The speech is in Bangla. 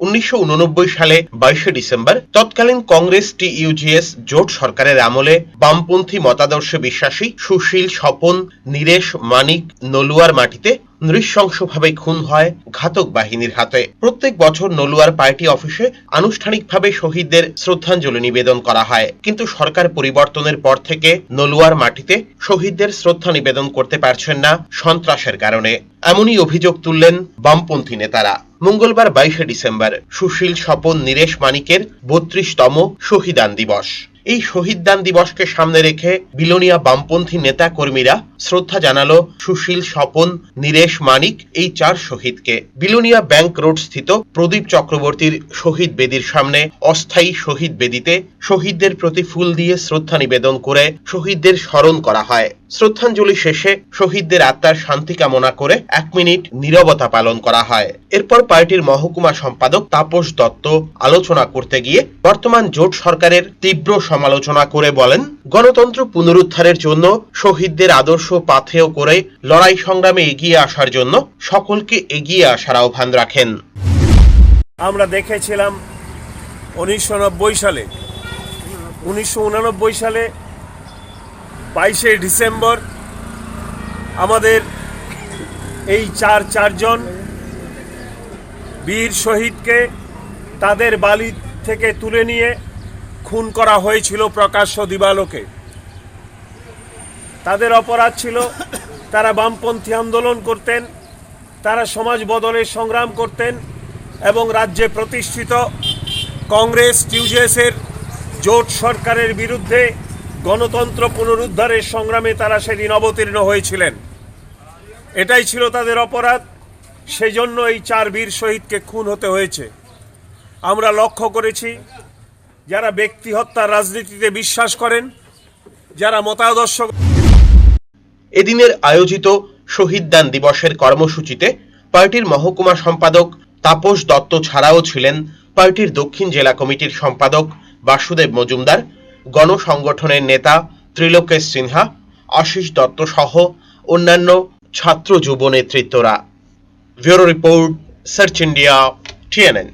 উনিশশো উননব্বই সালে বাইশে ডিসেম্বর তৎকালীন কংগ্রেস টিইউজিএস জোট সরকারের আমলে বামপন্থী মতাদর্শে বিশ্বাসী সুশীল স্বপন, নীরেশ মানিক নলুয়ার মাটিতে নৃশংসভাবে খুন হয় ঘাতক বাহিনীর হাতে। প্রত্যেক বছর নলুয়ার পার্টি অফিসে আনুষ্ঠানিকভাবে শহীদদের শ্রদ্ধাঞ্জলি নিবেদন করা হয়। কিন্তু সরকার পরিবর্তনের পর থেকে নলুয়ার মাটিতে শহীদদের শ্রদ্ধা নিবেদন করতে পারছেন না সন্ত্রাসের কারণে। এমনই অভিযোগ তুললেন বামপন্থী নেতারা। মঙ্গলবার বাইশে ডিসেম্বর, সুশীল স্বপন নীরেশ মানিকের বত্রিশতম শহীদান দিবস। এই শহীদ দান দিবসকে সামনে রেখে বিলোনিয়া বামপন্থী নেতা কর্মীরা শ্রদ্ধা জানালো সুশীল, স্বপন, নীরেশ মানিক, এই চার শহীদকে। বিলোনিয়া ব্যাংক রোড স্থিত প্রদীপ চক্রবর্তীর শহীদ বেদির সামনে অস্থায়ী শহীদ বেদিতে শহীদদের প্রতি ফুল দিয়ে শ্রদ্ধা নিবেদন করে শহীদদের স্মরণ করা হয়। শ্রদ্ধাঞ্জলি শেষে শহীদদের আত্মার শান্তি কামনা করে এক মিনিট নীরবতা পালন করা হয়। এরপর পার্টির মহকুমা সম্পাদক তাপস দত্ত আলোচনা করতে গিয়ে বর্তমান জোট সরকারের তীব্র সমালোচনা করে বলেন, গণতন্ত্র পুনরুদ্ধারের জন্য, শহীদদের আদর্শ পাথেয় করে লড়াই সংগ্রামে এগিয়ে আসার জন্য সকলকে এগিয়ে আসার আহ্বান রাখেন। আমরা দেখেছিলাম উনিশশো নব্বই সালে উনিশশো সালে বাইশে ডিসেম্বর আমাদের এই চার চারজন বীর শহীদকে তাদের বালি থেকে তুলে নিয়ে খুন করা হয়েছিল প্রকাশ্য দিবালোকে। তাদের অপরাধ ছিল, তারা বামপন্থী আন্দোলন করতেন, তারা সমাজ বদলের সংগ্রাম করতেন এবং রাজ্যে প্রতিষ্ঠিত কংগ্রেস, টিউজেসের জোট সরকারের বিরুদ্ধে গণতন্ত্র পুনরুদ্ধারের সংগ্রামে তারা সেদিন অবতীর্ণ হয়েছিলেন। এটাই ছিল তাদের অপরাধ। সেই জন্য এই চার বীর শহীদকে খুন হতে হয়েছে। আমরা লক্ষ্য করেছি, যারা ব্যক্তি হত্যার রাজনীতিতে বিশ্বাস করেন, যারা মতাদর্শ এদিনের আয়োজিত শহীদ দান দিবসের কর্মসূচিতে পার্টির মহকুমা সম্পাদক তাপস দত্ত ছাড়াও ছিলেন পার্টির দক্ষিণ জেলা কমিটির সম্পাদক বাসুদেব মজুমদার, গণসংগঠনের নেতা ত্রিলোকেশ সিনহা, আশিস দত্ত সহ অন্যান্য ছাত্র যুব নেতৃত্বরা। Bureau report, search India, TNN.